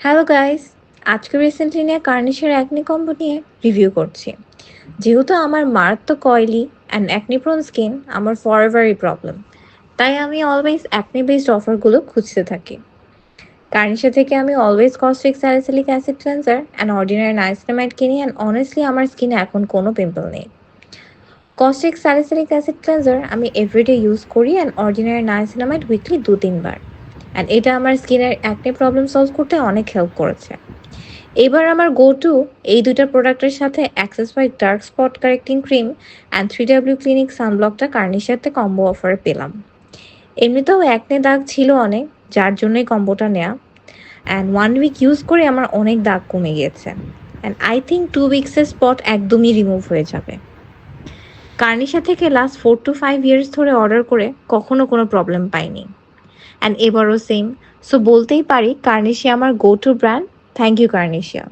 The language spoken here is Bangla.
হ্যালো গাইস আজকে রিসেন্টলি নিয়ে কার্নিশের অ্যাকনি কম্বো নিয়ে রিভিউ করছি। যেহেতু আমার মারাত্মক oily and acne prone skin আমার ফরএভারই প্রবলেম তাই আমি অলওয়েজ অ্যাকনি বেসড অফারগুলো খুঁজতে থাকি। কার্নিশা থেকে আমি always caustic salicylic acid cleanser and Ordinary niacinamide কিনি অ্যান্ড অনেস্টলি আমার স্কিনে এখন কোনো পিম্পল নেই। কস্টিক স্যালিসিলিক অ্যাসিড ক্লেন্সার আমি এভরিডে ইউজ করি অ্যান্ড অর্ডিনারি নাইসিনামাইড উইকলি দু তিনবার অ্যান্ড এটা আমার স্কিনের অ্যাকনে প্রবলেম সলভ করতে অনেক হেল্প করেছে। এবার আমার গো টু এই দুইটা প্রোডাক্টের সাথে Axis by dark spot correcting cream and three W clinic সানব্লকটা কার্নিশাতে কম্বো অফারে পেলাম। এমনিতেও অ্যাকনে দাগ ছিল অনেক, যার জন্যই কম্বোটা নেওয়া অ্যান্ড ওয়ান উইক ইউজ করে আমার অনেক দাগ কমে গিয়েছে। অ্যান্ড আই থিঙ্ক টু উইক্সের স্পট একদমই রিমুভ হয়ে যাবে। কার্নিশা থেকে last four to five years ধরে অর্ডার করে কখনো কোনো প্রবলেম পাইনি। অ্যান্ড এবারও সেম সো বলতেই পারি কার্নিশিয়া আমার go to brand thank you কার্নিশিয়া